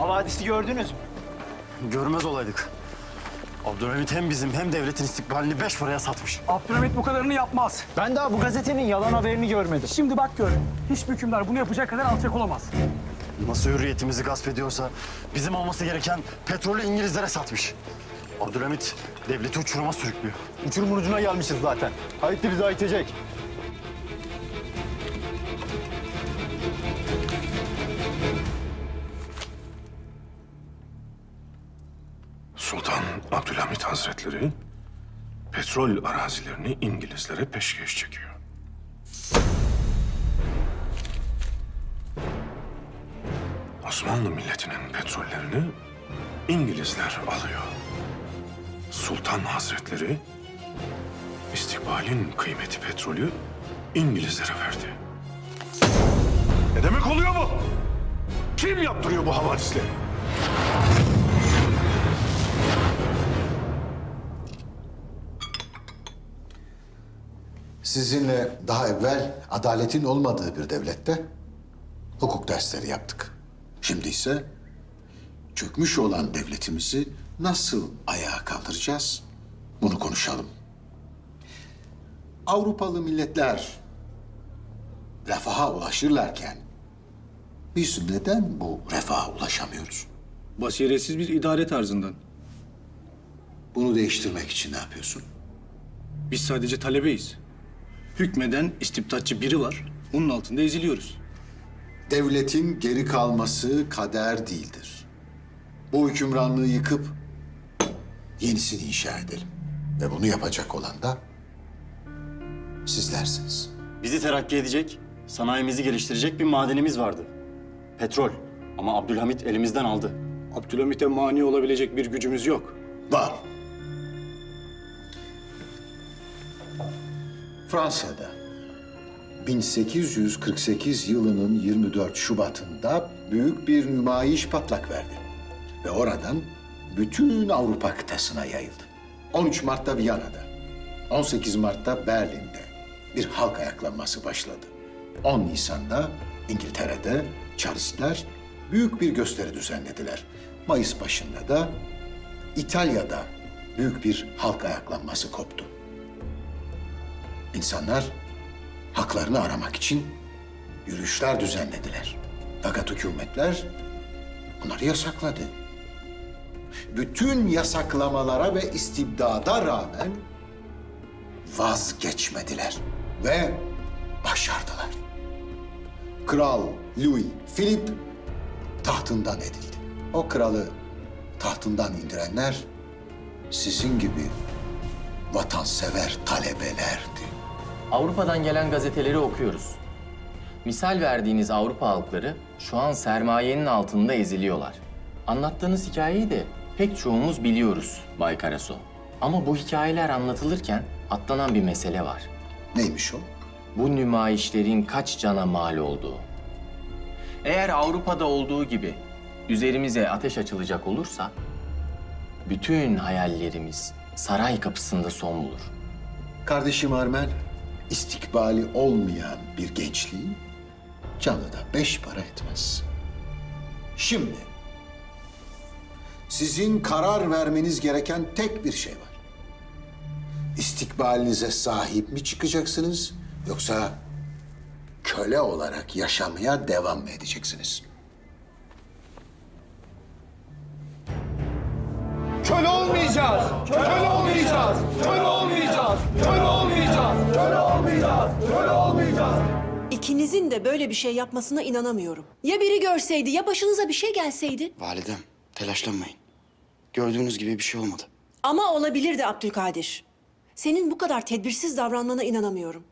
Havadisi gördünüz mü? Görmez olaydık. Abdülhamit hem bizim hem devletin istikbalini beş paraya satmış. Abdülhamit bu kadarını yapmaz. Ben daha bu gazetenin yalan haberini görmedim. Şimdi bak gör. Hiçbir hükümdar bunu yapacak kadar alçak olamaz. Nasıl hürriyetimizi gasp ediyorsa bizim olması gereken petrolü İngilizlere satmış. Abdülhamit devleti uçuruma sürüklüyor. Uçurumun ucuna gelmişiz zaten. Halit bizi ayıtacak. Hazretleri petrol arazilerini İngilizlere peşkeş çekiyor. Osmanlı milletinin petrollerini İngilizler alıyor. Sultan Hazretleri istikbalin kıymeti petrolü İngilizlere verdi. Ne demek oluyor bu? Kim yaptırıyor bu havadisleri? Sizinle daha evvel adaletin olmadığı bir devlette hukuk dersleri yaptık. Şimdi ise çökmüş olan devletimizi nasıl ayağa kaldıracağız? Bunu konuşalım. Avrupalı milletler refaha ulaşırlarken biz neden bu refaha ulaşamıyoruz? Basiretsiz bir idare tarzından. Bunu değiştirmek için ne yapıyorsun? Biz sadece talebeyiz. Hükmeden istibdatçı biri var. Onun altında eziliyoruz. Devletin geri kalması kader değildir. Bu hükümranlığı yıkıp yenisini inşa edelim. Ve bunu yapacak olan da sizlersiniz. Bizi terakki edecek, sanayimizi geliştirecek bir madenimiz vardı. Petrol. Ama Abdülhamit elimizden aldı. Abdülhamit'e mani olabilecek bir gücümüz yok. Var. Fransa'da 1848 yılının 24 Şubat'ında büyük bir nümayiş patlak verdi. Ve oradan bütün Avrupa kıtasına yayıldı. 13 Mart'ta Viyana'da, 18 Mart'ta Berlin'de bir halk ayaklanması başladı. 10 Nisan'da İngiltere'de Charles'ler büyük bir gösteri düzenlediler. Mayıs başında da İtalya'da büyük bir halk ayaklanması koptu. İnsanlar haklarını aramak için yürüyüşler düzenlediler. Fakat hükümetler bunları yasakladı. Bütün yasaklamalara ve istibdada rağmen vazgeçmediler ve başardılar. Kral Louis Philip tahtından edildi. O kralı tahtından indirenler sizin gibi vatansever talebelerdi. Avrupa'dan gelen gazeteleri okuyoruz. Misal verdiğiniz Avrupa halkları şu an sermayenin altında eziliyorlar. Anlattığınız hikayeyi de pek çoğumuz biliyoruz Bay Karaso. Ama bu hikayeler anlatılırken atlanan bir mesele var. Neymiş o? Bu nümayişlerin kaç cana mal olduğu. Eğer Avrupa'da olduğu gibi üzerimize ateş açılacak olursa bütün hayallerimiz saray kapısında son bulur. Kardeşim Armen, istikbali olmayan bir gençliğin canı da beş para etmez. Şimdi sizin karar vermeniz gereken tek bir şey var. İstikbalinize sahip mi çıkacaksınız yoksa köle olarak yaşamaya devam mı edeceksiniz? Köle olmayacağız. Köle olmayacağız. Köle olmayacağız. Köle olmayacağız. Köle olmayacağız. Köle olmayacağız. İkinizin de böyle bir şey yapmasına inanamıyorum. Ya biri görseydi ya başınıza bir şey gelseydi? Validem, telaşlanmayın. Gördüğünüz gibi bir şey olmadı. Ama olabilirdi Abdülkadir. Senin bu kadar tedbirsiz davranmana inanamıyorum.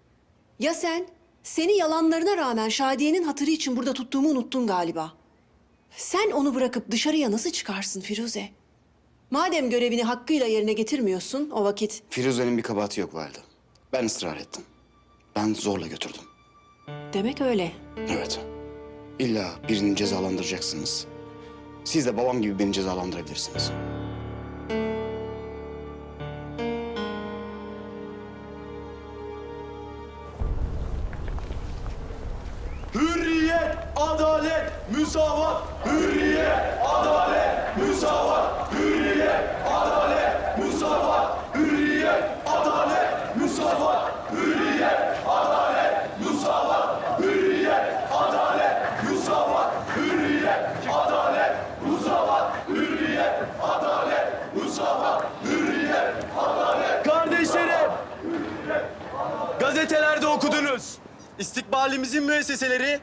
Ya sen? Seni yalanlarına rağmen Şadiye'nin hatırı için burada tuttuğumu unuttun galiba. Sen onu bırakıp dışarıya nasıl çıkarsın Firuze? Madem görevini hakkıyla yerine getirmiyorsun o vakit Firuze'nin bir kabahati yok validem. Ben ısrar ettim. Ben zorla götürdüm. demek öyle. Evet. İlla birini cezalandıracaksınız. Siz de babam gibi beni cezalandırabilirsiniz. Hürriyet, adalet, müsavat. Hürriyet, istikbalimizin müesseseleri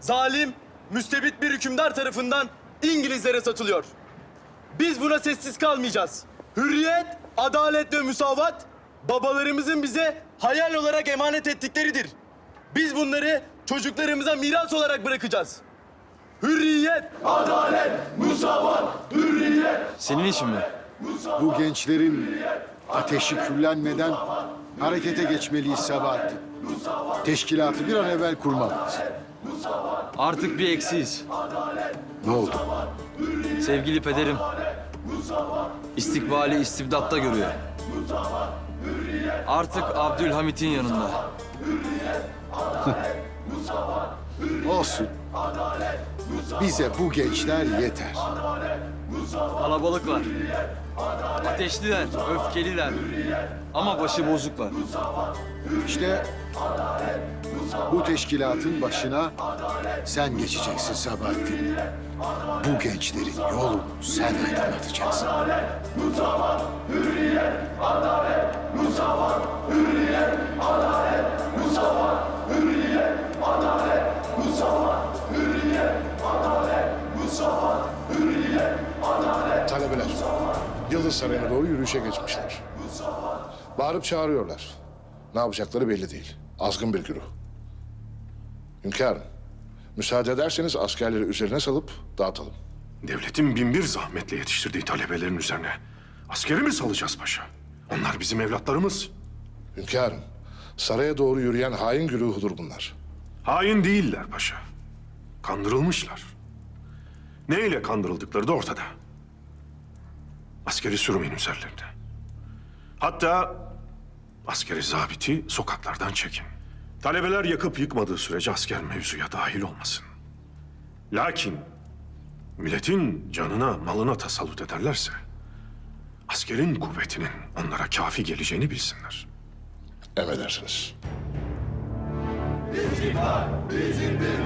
zalim, müstebit bir hükümdar tarafından İngilizlere satılıyor. Biz buna sessiz kalmayacağız. Hürriyet, adalet ve müsavat babalarımızın bize hayal olarak emanet ettikleridir. Biz bunları çocuklarımıza miras olarak bırakacağız. Hürriyet, adalet, musavat, hürriyet. Senin için mi? Bu gençlerin ateşi küllenmeden harekete geçmeliyiz Sabahattin. Teşkilatı bir an evvel kurmalıyız. Artık bir eksiyiz. Ne oldu? Sevgili pederim. İstikbali istibdatta görüyor. Artık Abdülhamit'in yanında. Olsun. Bize bu gençler yeter. Kalabalık var. Ateşliler, öfkeliler. Ama başı bozuklar. İşte bu teşkilatın başına sen geçeceksin Sabahattin. Bu gençlerin yolunu sen aydınlatacaksın. Talebeler Yıldız Sarayı'na doğru yürüyüşe geçmişler. Bağırıp çağırıyorlar. Ne yapacakları belli değil. Azgın bir güruh. Hünkârım, müsaade ederseniz askerleri üzerine salıp dağıtalım. Devletin bin bir zahmetle yetiştirdiği talebelerin üzerine askeri mi salacağız paşa? Onlar bizim evlatlarımız. Hünkârım, saraya doğru yürüyen hain güruhudur bunlar. Hain değiller paşa. Kandırılmışlar. Neyle kandırıldıkları da ortada. Askeri sürmeyin üzerlerine. Hatta askeri zabiti sokaklardan çekin. Talebeler yakıp yıkmadığı sürece asker mevzuya dahil olmasın. Lakin milletin canına, malına tasallut ederlerse askerin kuvvetinin onlara kafi geleceğini bilsinler. Emredersiniz. İstikbal bizimdir.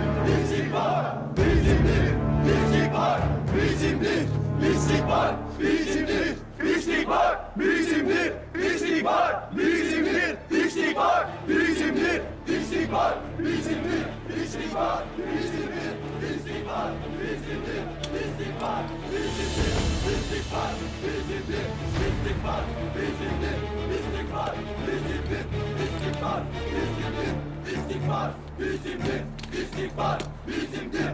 İstikbal bizimdir. İstikbal bizimdir. İstikbal bizimdir. İstikbal bizimdir. İstikbal bizimdir. İstikbal bizimdir. İstikbal bizimdir. İstikbal bizimdir. İstikbal bizimdir. İstikbal bizimdir. İstikbal bizimdir. İstikbal bizimdir. İstikbal bizimdir. İstikbal bizimdir. İstikbal bizimdir.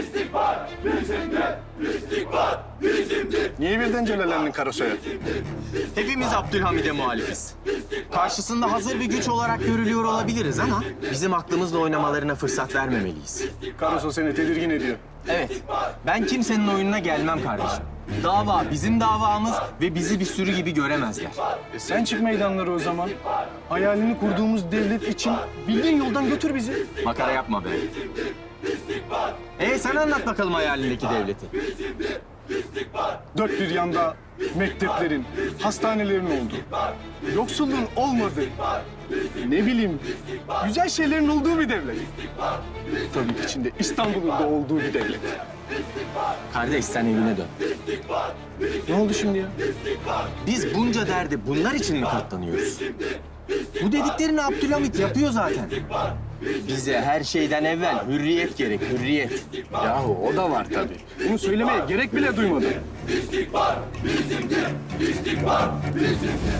İstikbal bizimdir. İstikbal bizimdir. Niye birden Celallen'in Karasoy'a? Hepimiz Abdülhamid'e muhalifiz. Karşısında hazır bir güç olarak görülüyor olabiliriz ama bizim aklımızla oynamalarına fırsat vermemeliyiz. Karaso seni tedirgin ediyor. Evet, ben kimsenin oyununa gelmem kardeşim. Dava bizim davamız ve bizi bir sürü gibi göremezler. E sen çık meydanlara o zaman. Hayalini kurduğumuz devlet için bildiğin yoldan götür bizi. Makara yapma be. E sen anlat bakalım hayalindeki devleti. Dört bir yanda mekteplerin, hastanelerin oldu. Yoksulluğun olmadığı, ne bileyim, güzel şeylerin olduğu bir devlet. Tabii içinde İstanbul'un da olduğu bir devlet. Kardeş sen evine dön. Ne oldu şimdi ya? Biz bunca derdi bunlar için mi katlanıyoruz? Bu dediklerini Abdülhamit yapıyor zaten. Bize her şeyden evvel hürriyet gerek, hürriyet. Yahu o da var tabii. Bunu söylemeye gerek bile duymadım. İstikbal bizimdir. İstikbal bizimdir.